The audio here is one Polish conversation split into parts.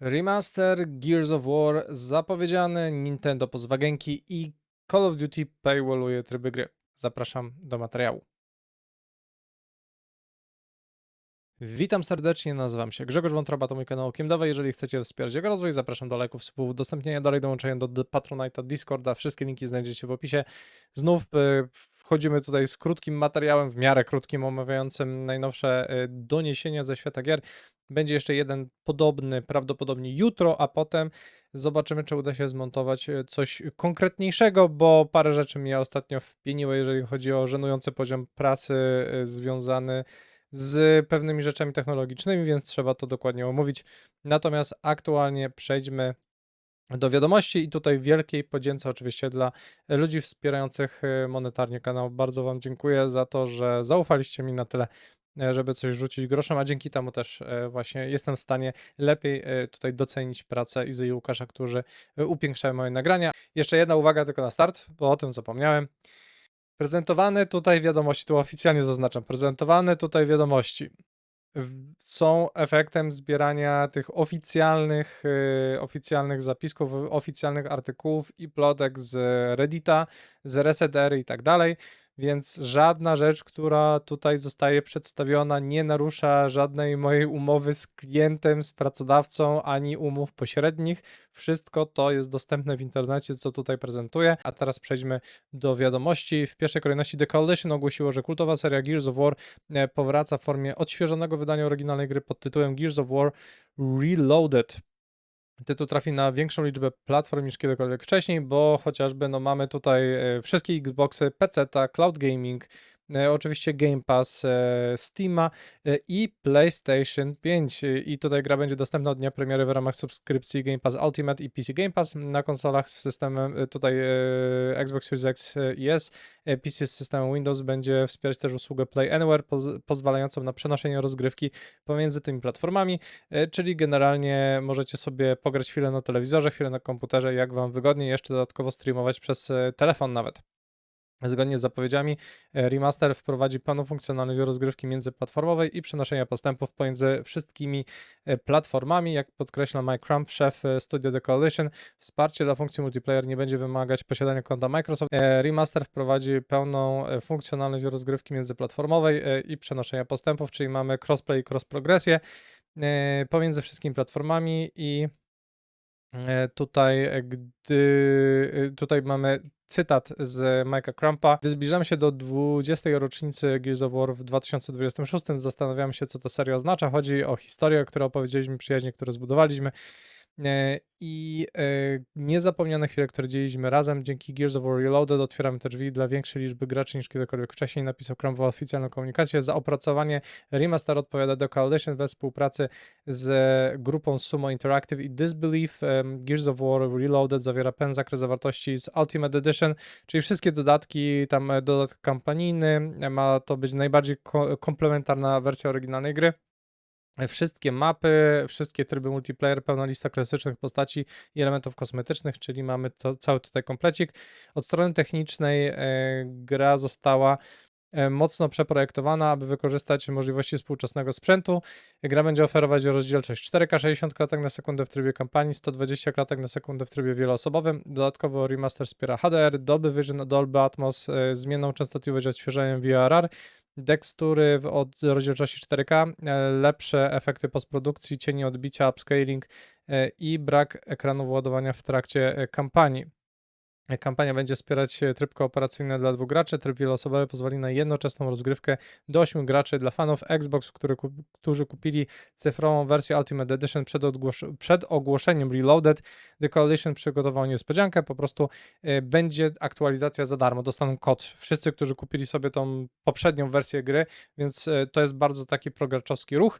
Remaster Gears of War zapowiedziany, Nintendo pozwa Genki i Call of Duty paywalluje tryby gry. Zapraszam do materiału. Witam serdecznie, nazywam się Grzegorz Wątroba, to mój kanał Okiem Dawa. Jeżeli chcecie wspierać jego rozwój, zapraszam do lajków, subów, udostępnienia, dalej dołączenia do Patronite'a, Discorda. Wszystkie linki znajdziecie w opisie. Znów y, wchodzimy tutaj z krótkim materiałem, w miarę krótkim, omawiającym najnowsze y, doniesienia ze świata gier. Będzie jeszcze jeden podobny, prawdopodobnie jutro, a potem zobaczymy, czy uda się zmontować y, coś konkretniejszego, bo parę rzeczy mnie ostatnio wpieniło, jeżeli chodzi o żenujący poziom pracy y, związany z pewnymi rzeczami technologicznymi, więc trzeba to dokładnie omówić. Natomiast aktualnie przejdźmy do wiadomości i tutaj wielkiej podzięce oczywiście dla ludzi wspierających e, monetarnie kanał. Bardzo Wam dziękuję za to, że zaufaliście mi na tyle, e, żeby coś rzucić groszem, a dzięki temu też e, właśnie jestem w stanie lepiej e, tutaj docenić pracę Izy i Łukasza, którzy e, upiększają moje nagrania. Jeszcze jedna uwaga tylko na start, bo o tym zapomniałem. Prezentowane tutaj wiadomości, tu oficjalnie zaznaczam, prezentowane tutaj wiadomości są efektem zbierania tych oficjalnych, oficjalnych zapisków, oficjalnych artykułów i plotek z Reddita, z Resetery i tak dalej, więc żadna rzecz, która tutaj zostaje przedstawiona, nie narusza żadnej mojej umowy z klientem, z pracodawcą, ani umów pośrednich. Wszystko to jest dostępne w internecie, co tutaj prezentuję. A teraz przejdźmy do wiadomości. W pierwszej kolejności The Coalition ogłosiło, że kultowa seria Gears of War e, powraca w formie odświeżonego wydania oryginalnej gry pod tytułem Gears of War Reloaded. Tytuł trafi na większą liczbę platform niż kiedykolwiek wcześniej, bo chociażby no, mamy tutaj e, wszystkie Xboxy, PC, Cloud Gaming, oczywiście Game Pass, e, Steama e, i PlayStation 5. E, I tutaj gra będzie dostępna od dnia premiery w ramach subskrypcji Game Pass Ultimate i PC Game Pass na konsolach z systemem e, tutaj e, Xbox Series X e, i S. E, PC z systemem Windows będzie wspierać też usługę Play Anywhere, poz- pozwalającą na przenoszenie rozgrywki pomiędzy tymi platformami. E, czyli generalnie możecie sobie pograć chwilę na telewizorze, chwilę na komputerze, jak wam wygodnie, jeszcze dodatkowo streamować przez e, telefon nawet. Zgodnie z zapowiedziami, e, remaster wprowadzi pełną funkcjonalność rozgrywki międzyplatformowej i przenoszenia postępów pomiędzy wszystkimi e, platformami. Jak podkreśla Mike Crump, szef e, Studio The Coalition, wsparcie dla funkcji multiplayer nie będzie wymagać posiadania konta Microsoft. Remaster wprowadzi pełną funkcjonalność rozgrywki międzyplatformowej i przenoszenia postępów, czyli mamy crossplay i cross-progresję pomiędzy wszystkimi platformami i tutaj, gdy tutaj mamy cytat z Mike'a Crumpa. Gdy zbliżamy się do 20. rocznicy Gears of War w 2026, zastanawiamy się, co ta seria oznacza. Chodzi o historię, którą opowiedzieliśmy, przyjaźnie, które zbudowaliśmy i e, niezapomniane chwile, które dzieliliśmy razem. Dzięki Gears of War Reloaded otwieramy te drzwi dla większej liczby graczy niż kiedykolwiek wcześniej, napisał Crump w oficjalną komunikacie. Za opracowanie remaster odpowiada The Coalition we współpracy z grupą Sumo Interactive i Disbelief. Em, Gears of War Reloaded zawiera pełen zakres zawartości z Ultimate Edition, czyli wszystkie dodatki, tam e, dodatek kampanijny, e, ma to być najbardziej ko- komplementarna wersja oryginalnej gry. Wszystkie mapy, wszystkie tryby multiplayer, pełna lista klasycznych postaci i elementów kosmetycznych, czyli mamy to, cały tutaj komplecik. Od strony technicznej e, gra została e, mocno przeprojektowana, aby wykorzystać możliwości współczesnego sprzętu. Gra będzie oferować rozdzielczość 4K 60 klatek na sekundę w trybie kampanii, 120 klatek na sekundę w trybie wieloosobowym. Dodatkowo remaster wspiera HDR, Dolby Vision, Dolby Atmos, e, zmienną częstotliwość odświeżeniem VRR, tekstury w- od rozdzielczości 4K, e, lepsze efekty postprodukcji, cienie odbicia, upscaling e, i brak ekranu ładowania w trakcie e, kampanii. Kampania będzie wspierać e, tryb kooperacyjny dla dwóch graczy. Tryb wieloosobowy pozwoli na jednoczesną rozgrywkę do 8 graczy. Dla fanów Xbox, który, którzy kupili cyfrową wersję Ultimate Edition przed, przed ogłoszeniem Reloaded, The Coalition przygotował niespodziankę. Po prostu e, będzie aktualizacja za darmo. Dostaną kod. Wszyscy, którzy kupili sobie tą poprzednią wersję gry, więc e, to jest bardzo taki prograczowski ruch.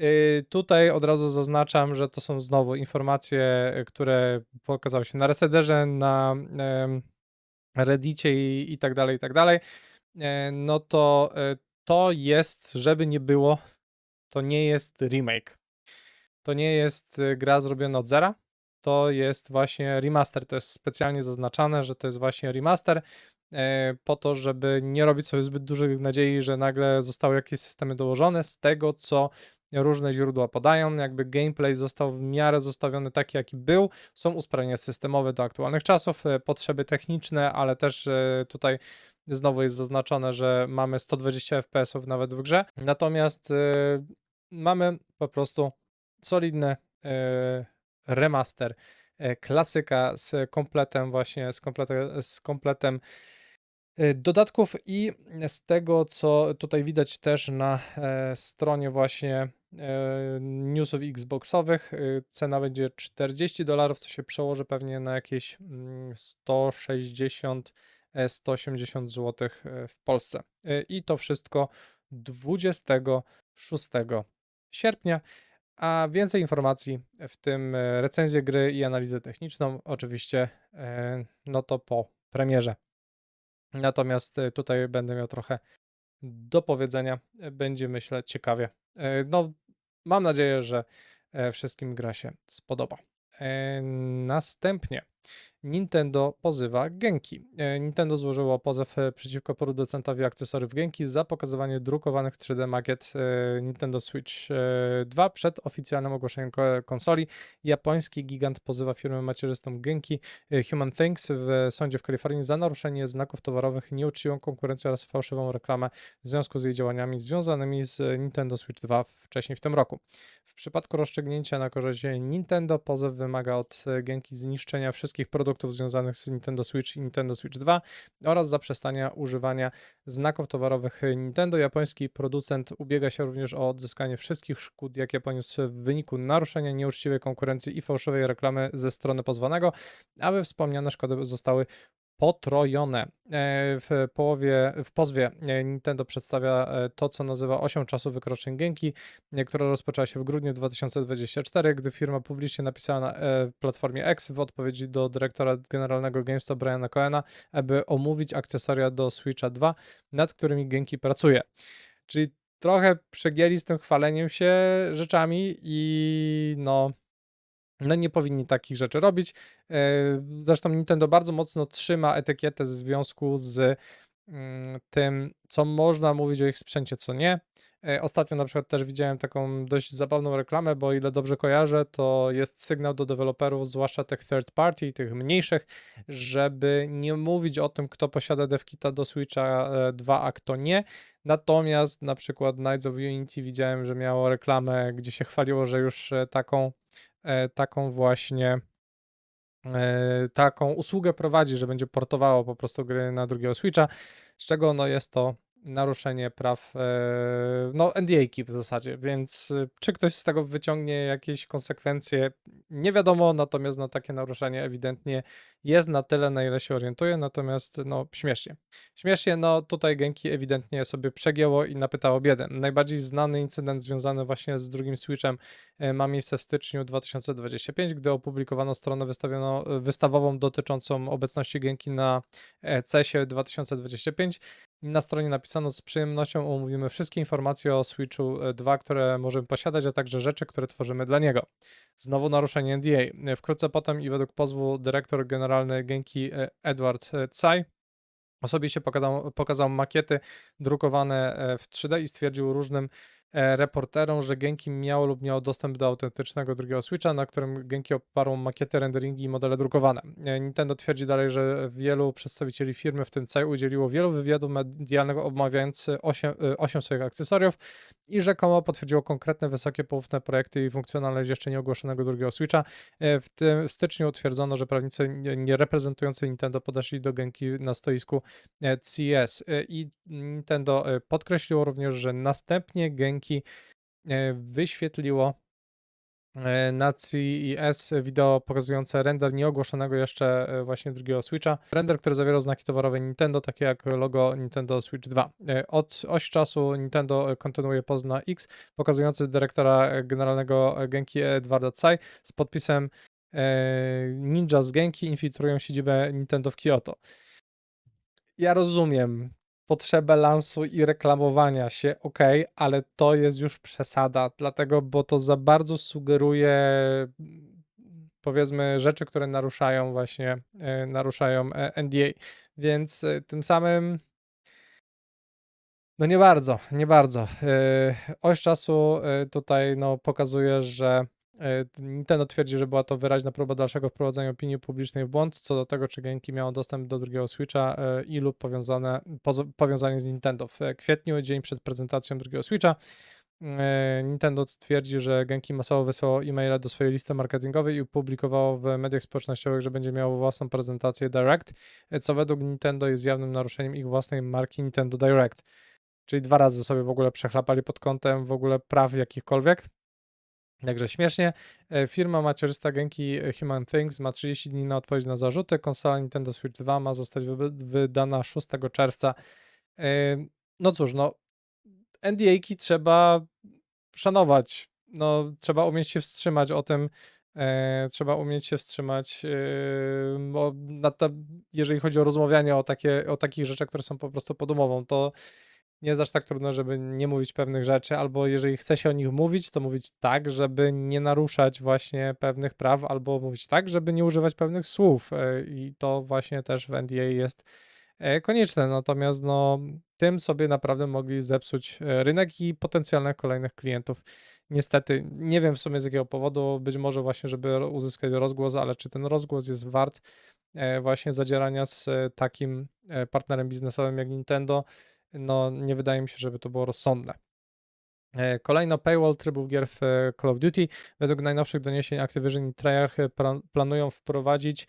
Yy, Tutaj od razu zaznaczam, że to są znowu informacje, y, które pokazały się na Resederze, na Reddicie i, i tak dalej, i tak dalej. E, No to to jest, żeby nie było, to nie jest remake. To nie jest y, gra zrobiona od zera. To jest właśnie remaster. To jest specjalnie zaznaczane, że to jest właśnie remaster. E, Po to, żeby nie robić sobie zbyt dużych nadziei, że nagle zostały jakieś systemy dołożone. Z tego, co różne źródła podają, jakby gameplay został w miarę zostawiony taki, jaki był. Są usprawnienia systemowe do aktualnych czasów, e, potrzeby techniczne, ale też e, tutaj znowu jest zaznaczone, że mamy 120 FPS-ów nawet w grze. Natomiast mamy po prostu solidny remaster, klasyka z kompletem właśnie, z kompletem, z kompletem dodatków i z tego, co tutaj widać też na e, stronie właśnie e, newsów Xboxowych, e, cena będzie 40 dolarów, co się przełoży pewnie na jakieś mm, 160 e, 180 zł w Polsce. E, I to wszystko 26 sierpnia. A więcej informacji, w tym e, recenzję gry i analizę techniczną, oczywiście, e, no to po premierze. Natomiast e, tutaj będę miał trochę do powiedzenia. E, Będzie, myślę, ciekawie. E, No, mam nadzieję, że wszystkim gra się spodoba. Następnie Nintendo pozywa Genki. E, Nintendo złożyło pozew e, przeciwko producentowi akcesoriów Genki za pokazywanie drukowanych 3D makiet e, Nintendo Switch e, 2 przed oficjalnym ogłoszeniem ko- konsoli. Japoński gigant pozywa firmę macierzystą Genki Human Things w sądzie w Kalifornii za naruszenie znaków towarowych, nieuczciwą konkurencję oraz fałszywą reklamę w związku z jej działaniami związanymi z Nintendo Switch 2 wcześniej w tym roku. W przypadku rozstrzygnięcia na korzyść Nintendo pozew wymaga od Genki zniszczenia wszystkich produktów związanych z Nintendo Switch i Nintendo Switch 2 oraz zaprzestania używania znaków towarowych Nintendo. Japoński producent ubiega się również o odzyskanie wszystkich szkód, jakie poniósł w wyniku naruszenia nieuczciwej konkurencji i fałszywej reklamy ze strony pozwanego, aby wspomniane szkody zostały potrojone. E, W połowie, w pozwie e, Nintendo przedstawia e, to, co nazywa osią czasu wykroczeń Genki, która rozpoczęła się w grudniu 2024, gdy firma publicznie napisała na platformie X w odpowiedzi do dyrektora generalnego GameStop Briana Cohena, aby omówić akcesoria do Switcha 2, nad którymi Genki pracuje. Czyli trochę przegięli z tym chwaleniem się rzeczami i no no nie powinni takich rzeczy robić. E, Zresztą Nintendo bardzo mocno trzyma etykietę w związku z mm, tym, co można mówić o ich sprzęcie, co nie. E, Ostatnio na przykład też widziałem taką dość zabawną reklamę, bo ile dobrze kojarzę, to jest sygnał do deweloperów, zwłaszcza tych third party, tych mniejszych, żeby nie mówić o tym, kto posiada devkita do Switcha e, 2, a kto nie. Natomiast na przykład Knights of Unity widziałem, że miało reklamę, gdzie się chwaliło, że już e, taką e, taką właśnie e, taką usługę prowadzi, że będzie portowało po prostu gry na drugiego Switcha, z czego no jest to naruszenie praw, e, no NDA-ki w zasadzie, więc e, czy ktoś z tego wyciągnie jakieś konsekwencje, nie wiadomo, natomiast no takie naruszenie ewidentnie jest na tyle, na ile się orientuję, natomiast no śmiesznie. Śmiesznie, no tutaj Genki ewidentnie sobie przegięło i napytało biedę. Najbardziej znany incydent związany właśnie z drugim Switchem e, ma miejsce w styczniu 2025, gdy opublikowano stronę wystawiono, wystawową dotyczącą obecności Genki na CES-ie 2025. Na stronie napisano z przyjemnością omówimy wszystkie informacje o Switchu e, 2, które możemy posiadać, a także rzeczy, które tworzymy dla niego. Znowu naruszenie NDA. Wkrótce potem i według pozwu dyrektor generalny Genki e, Edward e, Tsai osobiście pokazał, pokazał makiety drukowane e, w 3D i stwierdził różnym e, reporterom, że Genki miało lub miało dostęp do autentycznego drugiego Switcha, na którym Genki oparł makiety, renderingi i modele drukowane. E, Nintendo twierdzi dalej, że wielu przedstawicieli firmy, w tym CEI, udzieliło wielu wywiadów medialnych omawiając 8, 8 swoich akcesoriów i rzekomo potwierdziło konkretne, wysokie, poufne projekty i funkcjonalność jeszcze nieogłoszonego drugiego Switcha. E, W tym w styczniu utwierdzono, że prawnicy nie, reprezentujący Nintendo podeszli do Genki na stoisku e, E, i Nintendo e, podkreśliło również, że następnie Genki e, wyświetliło e, na CES wideo pokazujące render nieogłoszonego jeszcze e, właśnie drugiego Switcha. Render, który zawierał znaki towarowe Nintendo, takie jak logo Nintendo Switch 2. E, Od oś czasu Nintendo kontynuuje post na X, pokazujący dyrektora generalnego Genki Edwarda Tsai z podpisem Ninja z Genki infiltrują siedzibę Nintendo w Kyoto. Ja rozumiem potrzebę lansu i reklamowania się, ok, ale to jest już przesada, dlatego, bo to za bardzo sugeruje powiedzmy rzeczy, które naruszają właśnie, e, naruszają e, NDA, więc e, tym samym No nie bardzo, nie bardzo. Oś czasu tutaj no, pokazuje, że Nintendo twierdzi, że była to wyraźna próba dalszego wprowadzenia opinii publicznej w błąd co do tego, czy Genki miało dostęp do drugiego Switcha yy, i lub powiązane, powiązanie z Nintendo. W kwietniu, dzień przed prezentacją drugiego Switcha, yy, Nintendo twierdzi, że Genki masowo wysłało e-maile do swojej listy marketingowej i opublikowało w mediach społecznościowych, że będzie miało własną prezentację Direct, co według Nintendo jest jawnym naruszeniem ich własnej marki Nintendo Direct. Czyli dwa razy sobie w ogóle przechlapali pod kątem w ogóle praw jakichkolwiek. Także śmiesznie. E, Firma macierzysta Genki Human Things ma 30 dni na odpowiedź na zarzuty. Konsola Nintendo Switch 2 ma zostać wy- wydana 6 czerwca. E, No cóż, no NDA-ki trzeba szanować. No, trzeba umieć się wstrzymać o tym. E, trzeba umieć się wstrzymać, e, bo jeżeli chodzi o rozmawianie o, takie, o takich rzeczach, które są po prostu pod umową, to nie jest aż tak trudno, żeby nie mówić pewnych rzeczy, albo jeżeli chce się o nich mówić, to mówić tak, żeby nie naruszać właśnie pewnych praw, albo mówić tak, żeby nie używać pewnych słów. e, I to właśnie też w NDA jest e, konieczne. Natomiast no, tym sobie naprawdę mogli zepsuć e, rynek i potencjalnych kolejnych klientów. Niestety, nie wiem w sumie z jakiego powodu, być może właśnie, żeby uzyskać rozgłos, ale czy ten rozgłos jest wart właśnie zadzierania z takim partnerem biznesowym jak Nintendo, no nie wydaje mi się, żeby to było rozsądne. E, Kolejno paywall trybów gier w e, Call of Duty. Według najnowszych doniesień Activision i Treyarch e, planują wprowadzić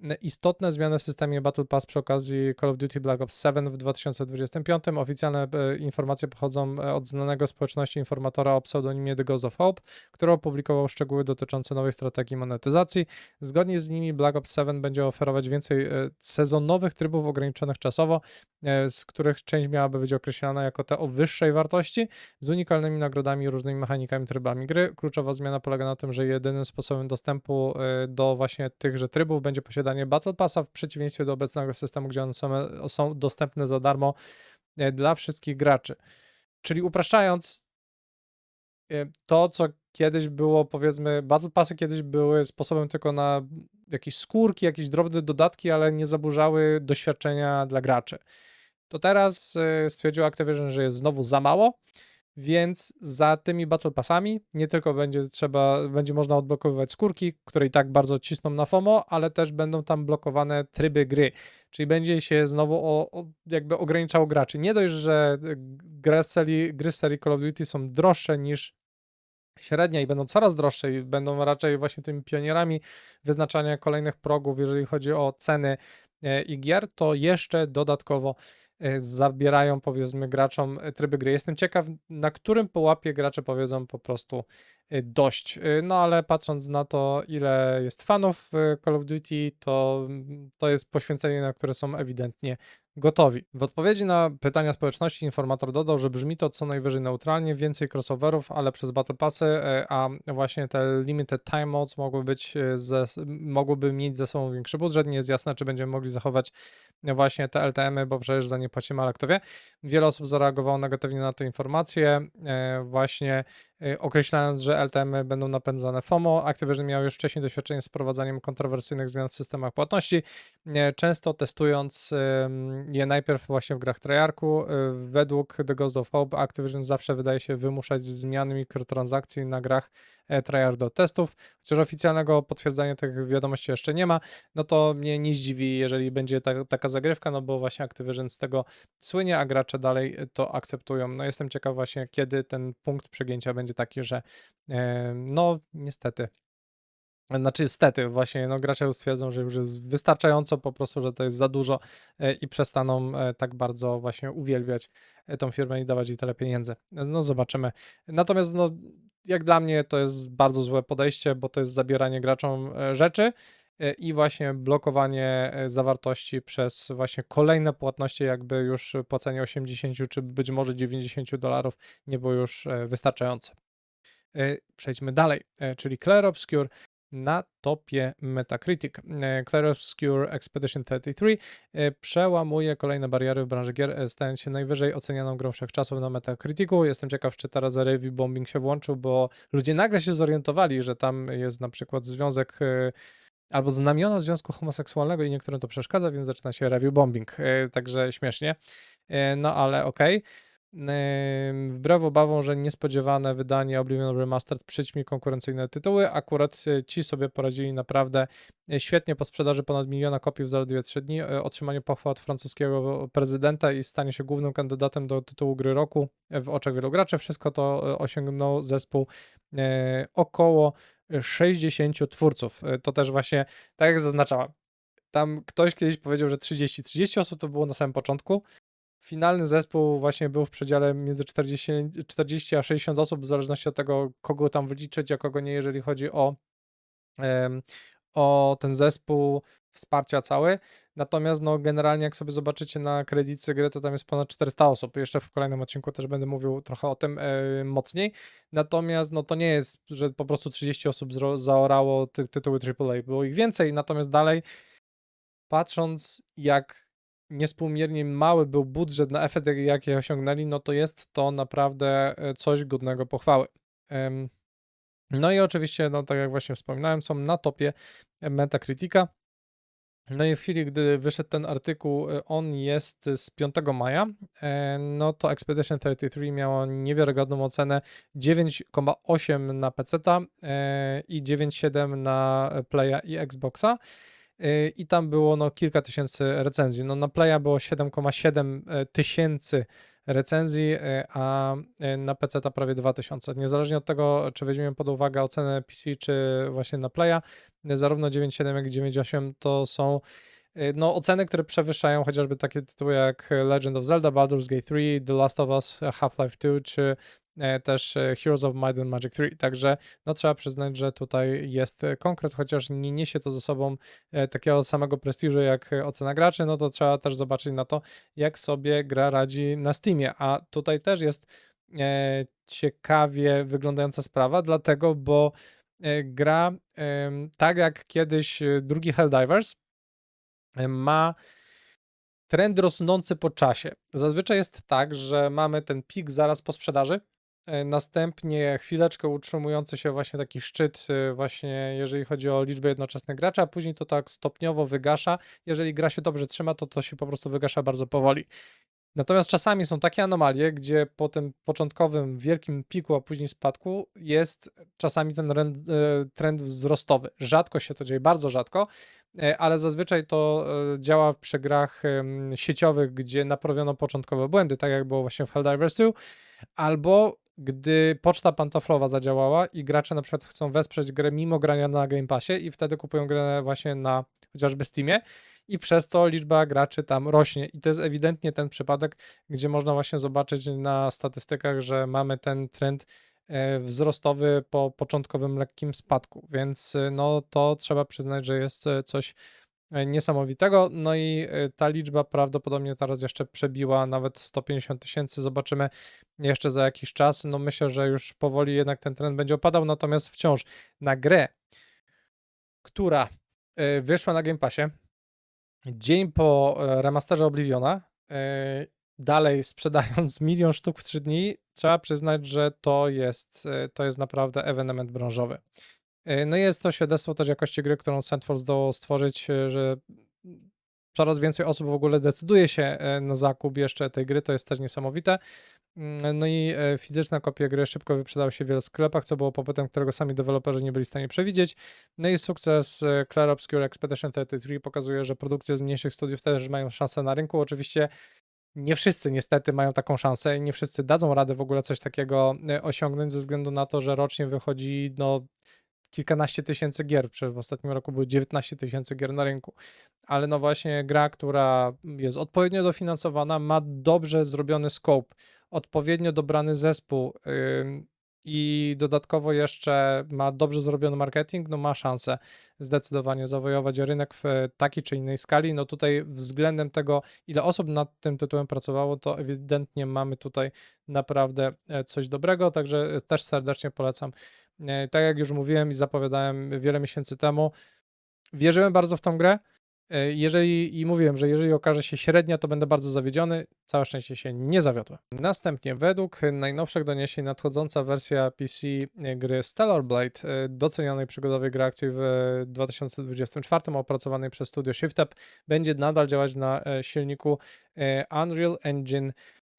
n- istotne zmiany w systemie Battle Pass przy okazji Call of Duty Black Ops 7 w 2025. Oficjalne e, informacje pochodzą e, od znanego społeczności informatora o pseudonimie The Ghost of Hope, który opublikował szczegóły dotyczące nowej strategii monetyzacji. Zgodnie z nimi Black Ops 7 będzie oferować więcej e, sezonowych trybów ograniczonych czasowo, e, z których część miałaby być określana jako te o wyższej wartości, z unikalnymi nagrodami różnymi mechanikami, trybami gry. Kluczowa zmiana polega na tym, że jedynym sposobem dostępu e, do właśnie tychże trybów będzie posiadanie Battle Passa w przeciwieństwie do obecnego systemu, gdzie one są, są dostępne za darmo e, dla wszystkich graczy. Czyli upraszczając, e, to co kiedyś było, powiedzmy, Battle Passy kiedyś były sposobem tylko na jakieś skórki, jakieś drobne dodatki, ale nie zaburzały doświadczenia dla graczy. To teraz e, stwierdził Activision, że jest znowu za mało, więc za tymi Battle Passami nie tylko będzie trzeba, będzie można odblokowywać skórki, które i tak bardzo cisną na FOMO, ale też będą tam blokowane tryby gry, czyli będzie się znowu o, o, jakby ograniczało graczy. Nie dość, że gry serii, gry serii Call of Duty są droższe niż średnia i będą coraz droższe i będą raczej właśnie tymi pionierami wyznaczania kolejnych progów, jeżeli chodzi o ceny e, i gier, to jeszcze dodatkowo zabierają powiedzmy graczom e, tryby gry. Jestem ciekaw, na którym połapie gracze powiedzą po prostu e, dość. E, No ale patrząc na to, ile jest fanów w Call of Duty, to mm, to jest poświęcenie, na które są ewidentnie gotowi. W odpowiedzi na pytania społeczności informator dodał, że brzmi to co najwyżej neutralnie, więcej crossoverów, ale przez Battle Passy, a właśnie te limited time modes mogły być ze, mogłyby mieć ze sobą większy budżet. Nie jest jasne, czy będziemy mogli zachować właśnie te LTM-y, bo przecież za nie płacimy, ale kto wie. Wiele osób zareagowało negatywnie na tę informację, właśnie określając, że LTM-y będą napędzane FOMO. Activision miał już wcześniej doświadczenie z wprowadzeniem kontrowersyjnych zmian w systemach płatności, e, często testując je najpierw właśnie w grach Treyarchu. E, Według The Ghost of Hope Activision zawsze wydaje się wymuszać zmiany mikrotransakcji na grach e, Treyarch do testów, chociaż oficjalnego potwierdzenia tych wiadomości jeszcze nie ma, no to mnie nie zdziwi, jeżeli będzie ta, taka zagrywka, no bo właśnie Activision z tego słynie, a gracze dalej to akceptują. No jestem ciekaw właśnie, kiedy ten punkt przegięcia będzie taki, że no niestety znaczy, niestety, właśnie no, gracze stwierdzą, że już jest wystarczająco po prostu, że to jest za dużo e, i przestaną e, tak bardzo właśnie uwielbiać e, tą firmę i dawać jej tyle pieniędzy. No zobaczymy. Natomiast no, jak dla mnie to jest bardzo złe podejście, bo to jest zabieranie graczom rzeczy i właśnie blokowanie zawartości przez właśnie kolejne płatności, jakby już płacenie 80 czy być może 90 dolarów nie było już wystarczające. E, Przejdźmy dalej, e, czyli Clair Obscure na topie Metacritic. E, Clair Obscure Expedition 33 e, przełamuje kolejne bariery w branży gier, stając się najwyżej ocenianą grą wszechczasów na Metacriticu. Jestem ciekaw, czy teraz review bombing się włączył, bo ludzie nagle się zorientowali, że tam jest na przykład związek albo znamiona związku homoseksualnego i niektórym to przeszkadza, więc zaczyna się review bombing. Także śmiesznie. No ale okej. Ym, Wbrew obawom, że niespodziewane wydanie Oblivion Remastered przyćmi konkurencyjne tytuły, akurat e, ci sobie poradzili naprawdę e, świetnie po sprzedaży ponad miliona kopii w zaledwie 3 dni, e, otrzymaniu pochwał od francuskiego prezydenta i stanie się głównym kandydatem do tytułu gry roku w oczach wielu graczy. Wszystko to osiągnął zespół około 60 twórców. To też właśnie, tak jak zaznaczałem, tam ktoś kiedyś powiedział, że 30. 30 osób to było na samym początku. Finalny zespół właśnie był w przedziale między 40, 40 a 60 osób, w zależności od tego, kogo tam wyliczyć, a kogo nie, jeżeli chodzi o, o ten zespół wsparcia cały. Natomiast no, generalnie jak sobie zobaczycie na kredycy gry, to tam jest ponad 400 osób. Jeszcze w kolejnym odcinku też będę mówił trochę o tym e, mocniej. Natomiast no, to nie jest, że po prostu 30 osób zaorało ty tytuły AAA. Było ich więcej, natomiast dalej patrząc jak niespółmiernie mały był budżet na efekt, jaki- jaki osiągnęli, no to jest to naprawdę e, coś godnego pochwały. No i oczywiście, no tak jak właśnie wspominałem, są na topie Metacritica. No i w chwili, gdy wyszedł ten artykuł, e, on jest z 5 maja, e, no to Expedition 33 miało niewiarygodną ocenę 9,8 na PC i 9,7 na Playa i Xboxa. Y, I tam było no, kilka tysięcy recenzji. No, na Playa było 7,7 e, tysięcy recenzji, e, a e, na PC to prawie 2000. Niezależnie od tego, czy weźmiemy pod uwagę ocenę PC, czy właśnie na Playa, zarówno 9.7, jak i 9.8 to są no, oceny, które przewyższają chociażby takie tytuły jak Legend of Zelda, Baldur's Gate 3, The Last of Us, Half-Life 2, czy też e, Heroes of Might and Magic 3. Także no, trzeba przyznać, że tutaj jest e, konkret, chociaż nie niesie to ze sobą e, takiego samego prestiżu jak e, ocena graczy, no to trzeba też zobaczyć na to, jak sobie gra radzi na Steamie. A tutaj też jest e, ciekawie wyglądająca sprawa, dlatego, bo e, gra, tak jak kiedyś e, drugi Helldivers, e, ma trend rosnący po czasie. Zazwyczaj jest tak, że mamy ten pik zaraz po sprzedaży, e, następnie chwileczkę utrzymujący się właśnie taki szczyt, e, właśnie jeżeli chodzi o liczbę jednoczesnych graczy, a później to tak stopniowo wygasza. Jeżeli gra się dobrze trzyma, to to się po prostu wygasza bardzo powoli. Natomiast czasami są takie anomalie, gdzie po tym początkowym wielkim piku, a później spadku jest czasami ten e, trend wzrostowy. Rzadko się to dzieje, bardzo rzadko, e, ale zazwyczaj to e, działa przy grach sieciowych, gdzie naprawiono początkowe błędy, tak jak było właśnie w Helldivers 2, albo gdy poczta pantoflowa zadziałała i gracze na przykład chcą wesprzeć grę mimo grania na Game Passie i wtedy kupują grę właśnie na chociażby Steamie i przez to liczba graczy tam rośnie. I to jest ewidentnie ten przypadek, gdzie można właśnie zobaczyć na statystykach, że mamy ten trend e, wzrostowy po początkowym lekkim spadku, więc e, no to trzeba przyznać, że jest e, coś niesamowitego. No i e, ta liczba prawdopodobnie teraz jeszcze przebiła nawet 150 tysięcy. Zobaczymy jeszcze za jakiś czas. No myślę, że już powoli jednak ten trend będzie opadał, natomiast wciąż na grę, która e, wyszła na Game Passie dzień po e, remasterze Obliviona, e, dalej sprzedając milion sztuk w 3 dni, trzeba przyznać, że to jest, e, to jest naprawdę ewenement branżowy. E, No i jest to świadectwo też jakości gry, którą Central zdołał stworzyć, e, że coraz więcej osób w ogóle decyduje się e, na zakup jeszcze tej gry, to jest też niesamowite. Mm, No i fizyczne kopie gry szybko wyprzedały się w wielu sklepach, co było popytem, którego sami deweloperzy nie byli w stanie przewidzieć. No i sukces e, Clair Obscure Expedition 33 pokazuje, że produkcje z mniejszych studiów też mają szansę na rynku. Oczywiście nie wszyscy niestety mają taką szansę i nie wszyscy dadzą radę w ogóle coś takiego osiągnąć ze względu na to, że rocznie wychodzi no kilkanaście tysięcy gier. Przecież w ostatnim roku były 19 tysięcy gier na rynku. Ale no właśnie gra, która jest odpowiednio dofinansowana, ma dobrze zrobiony scope, odpowiednio dobrany zespół ym, i dodatkowo jeszcze ma dobrze zrobiony marketing, no ma szansę zdecydowanie zawojować rynek w takiej czy innej skali. No tutaj względem tego, ile osób nad tym tytułem pracowało, to ewidentnie mamy tutaj naprawdę e, coś dobrego, także e, też serdecznie polecam. E, Tak jak już mówiłem i zapowiadałem wiele miesięcy temu, wierzyłem bardzo w tą grę. E, Jeżeli i mówiłem, że jeżeli okaże się średnia, to będę bardzo zawiedziony. Całe szczęście się nie zawiodłem. Następnie, według najnowszych doniesień, nadchodząca wersja PC gry Stellar Blade, e, docenionej przygodowej gry akcji w 2024, opracowanej przez studio ShiftUp, będzie nadal działać na e, silniku e, Unreal Engine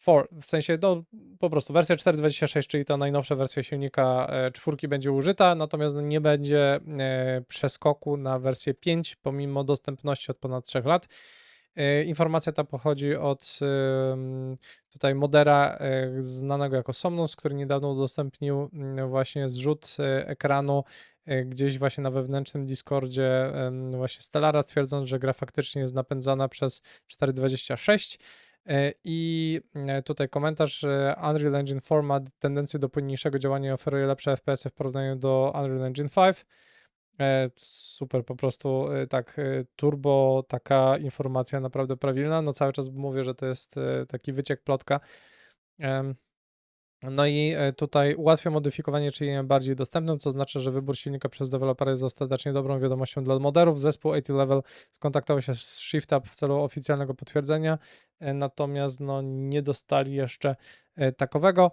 4, w sensie no po prostu wersja 4.26, czyli ta najnowsza wersja silnika e, czwórki będzie użyta, natomiast nie będzie e, przeskoku na wersję 5 pomimo dostępności od ponad 3 lat. E, Informacja ta pochodzi od tutaj modera znanego jako Somnus, który niedawno udostępnił mm, właśnie zrzut ekranu gdzieś właśnie na wewnętrznym Discordzie właśnie Stellara, twierdząc, że gra faktycznie jest napędzana przez 4.26. E, I e, tutaj komentarz, Unreal Engine 4 ma tendencję do płynniejszego działania i oferuje lepsze FPS-y w porównaniu do Unreal Engine 5. E, Super, po prostu tak, turbo, taka informacja naprawdę prawilna. No cały czas mówię, że to jest taki wyciek plotka. No i e, tutaj ułatwia modyfikowanie czynienia bardziej dostępnym, co znaczy, że wybór silnika przez dewelopera jest ostatecznie dobrą wiadomością dla moderów. Zespół 80 Level skontaktował się z ShiftUp w celu oficjalnego potwierdzenia, e, natomiast no, nie dostali jeszcze e, takowego.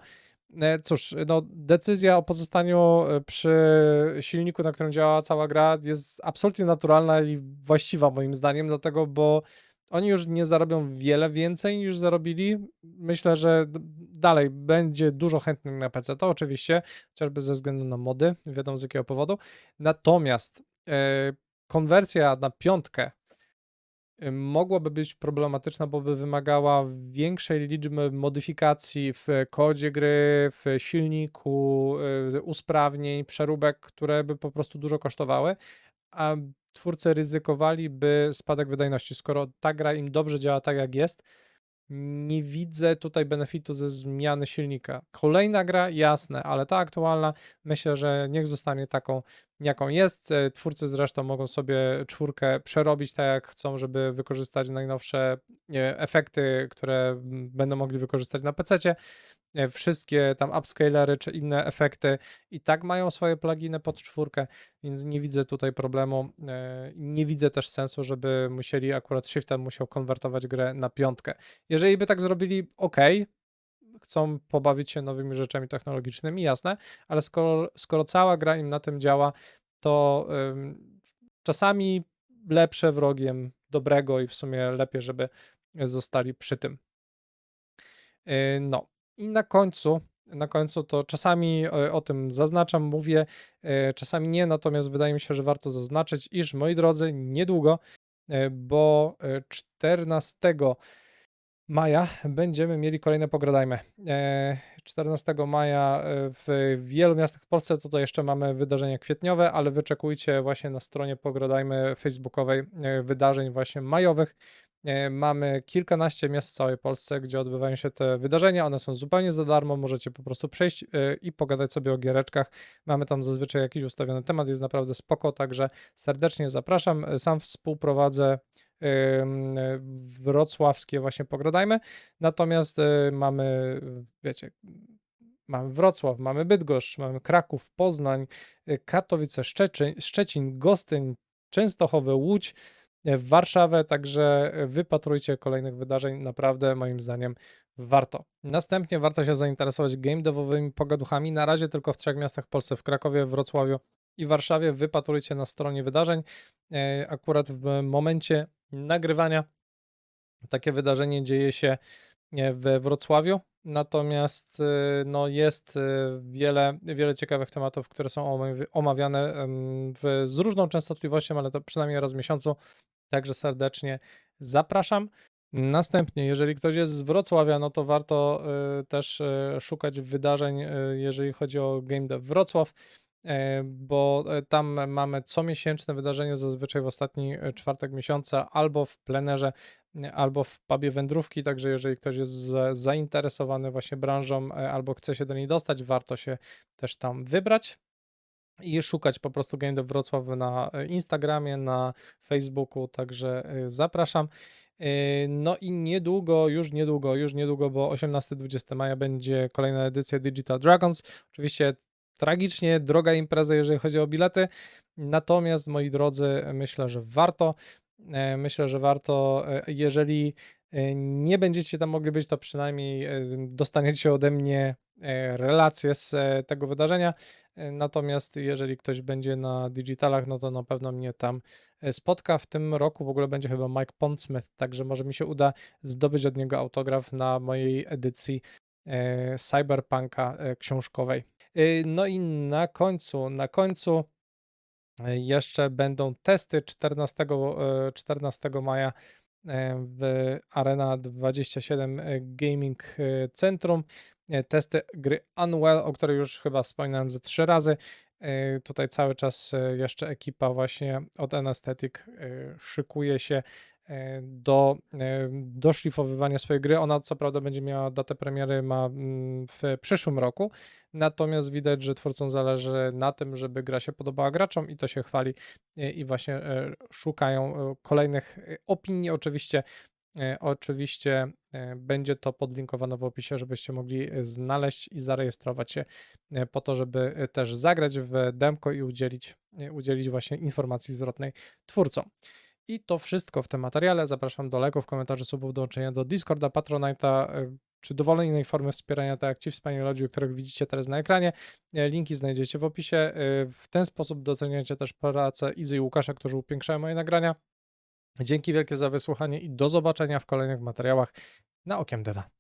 Cóż, no, decyzja o pozostaniu przy silniku, na którym działa cała gra, jest absolutnie naturalna i właściwa moim zdaniem, dlatego, bo oni już nie zarobią wiele więcej niż zarobili. Myślę, że dalej będzie dużo chętnych na PC, to oczywiście, chociażby ze względu na mody, wiadomo z jakiego powodu. Natomiast e, konwersja na piątkę y, mogłaby być problematyczna, bo by wymagała większej liczby modyfikacji w kodzie gry, w silniku, y, usprawnień, przeróbek, które by po prostu dużo kosztowały, a twórcy ryzykowaliby spadek wydajności. Skoro ta gra im dobrze działa tak, jak jest, nie widzę tutaj benefitu ze zmiany silnika. Kolejna gra, jasne, ale ta aktualna myślę, że niech zostanie taką, jaką jest. E, Twórcy zresztą mogą sobie czwórkę przerobić tak, jak chcą, żeby wykorzystać najnowsze efekty, które m, będą mogli wykorzystać na PC. Wszystkie tam upscalery czy inne efekty i tak mają swoje pluginy pod czwórkę, więc nie widzę tutaj problemu. e, Nie widzę też sensu, żeby musieli akurat Shiftem musiał konwertować grę na piątkę. Jeżeli by tak zrobili, ok, chcą pobawić się nowymi rzeczami technologicznymi, jasne, ale skoro, skoro cała gra im na tym działa, to czasami lepsze wrogiem dobrego i w sumie lepiej, żeby zostali przy tym. Yy, No i na końcu, na końcu to czasami e, o tym zaznaczam, mówię, e, czasami nie, natomiast wydaje mi się, że warto zaznaczyć, iż moi drodzy, niedługo, e, bo e, 14 maja będziemy mieli kolejne Pogradajmy. E, 14 maja w wielu miastach w Polsce, tutaj jeszcze mamy wydarzenia kwietniowe, ale wyczekujcie właśnie na stronie Pogradajmy facebookowej wydarzeń właśnie majowych. E, Mamy kilkanaście miast w całej Polsce, gdzie odbywają się te wydarzenia. One są zupełnie za darmo. Możecie po prostu przejść e, i pogadać sobie o giereczkach. Mamy tam zazwyczaj jakiś ustawiony temat, jest naprawdę spoko, także serdecznie zapraszam. Sam współprowadzę wrocławskie właśnie pogradajmy. Natomiast e, mamy, wiecie, mamy Wrocław, mamy Bydgoszcz, mamy Kraków, Poznań, Katowice, Szczecin, Szczecin Gostyń, Częstochowe, Łódź, e, Warszawę, także e, wypatrujcie kolejnych wydarzeń, naprawdę moim zdaniem warto. Następnie warto się zainteresować game devowymi pogaduchami, na razie tylko w trzech miastach w Polsce, w Krakowie, Wrocławiu i Warszawie, wypatrujcie na stronie wydarzeń. E, Akurat w momencie nagrywania takie wydarzenie dzieje się e, we Wrocławiu, natomiast e, no, jest e, wiele, wiele ciekawych tematów, które są omawi- omawiane w, z różną częstotliwością, ale to przynajmniej raz w miesiącu, także serdecznie zapraszam. Następnie, jeżeli ktoś jest z Wrocławia, no to warto e, też szukać wydarzeń, jeżeli chodzi o Game Dev Wrocław, e, bo e, tam mamy comiesięczne wydarzenie, zazwyczaj w ostatni e, czwartek miesiąca, albo w plenerze, albo w pubie wędrówki, także jeżeli ktoś jest za- zainteresowany właśnie branżą e, albo chce się do niej dostać, warto się też tam wybrać i szukać po prostu Game Dev Wrocław na e, Instagramie, na Facebooku, także e, zapraszam. No i niedługo, już niedługo, już niedługo, bo 18-20 maja będzie kolejna edycja Digital Dragons. Oczywiście tragicznie droga impreza, jeżeli chodzi o bilety, natomiast moi drodzy, myślę, że warto. E, Myślę, że warto, e, jeżeli e, nie będziecie tam mogli być, to przynajmniej dostaniecie ode mnie relacje z tego wydarzenia. Natomiast jeżeli ktoś będzie na digitalach, no to na pewno mnie tam spotka. W tym roku w ogóle będzie chyba Mike Pondsmith, także może mi się uda zdobyć od niego autograf na mojej edycji Cyberpunka książkowej. No i na końcu, na końcu jeszcze będą testy 14, e, 14 maja e, w Arena 27 e, Gaming e, Centrum. E, Testy gry Unwell, o której już chyba wspominałem ze trzy razy. E, Tutaj cały czas e, jeszcze ekipa właśnie od Anesthetic e, szykuje się e, do e, doszlifowywania swojej gry. Ona co prawda będzie miała datę premiery ma mm, w przyszłym roku, natomiast widać, że twórcom zależy na tym, żeby gra się podobała graczom i to się chwali e, i właśnie e, szukają e, kolejnych e, opinii. Oczywiście, e, oczywiście e, będzie to podlinkowane w opisie, żebyście mogli e, znaleźć i zarejestrować się e, po to, żeby e, też zagrać w demko i udzielić, e, udzielić właśnie informacji zwrotnej twórcom. I to wszystko w tym materiale. Zapraszam do lajków, komentarzy, subów, dołączenia do Discorda, Patronite'a, e, czy dowolnej innej formy wspierania, tak jak ci wspaniali ludzie, których widzicie teraz na ekranie. E, Linki znajdziecie w opisie. E, W ten sposób doceniacie też pracę Izy i Łukasza, którzy upiększają moje nagrania. Dzięki wielkie za wysłuchanie i do zobaczenia w kolejnych materiałach na Okiem Deda.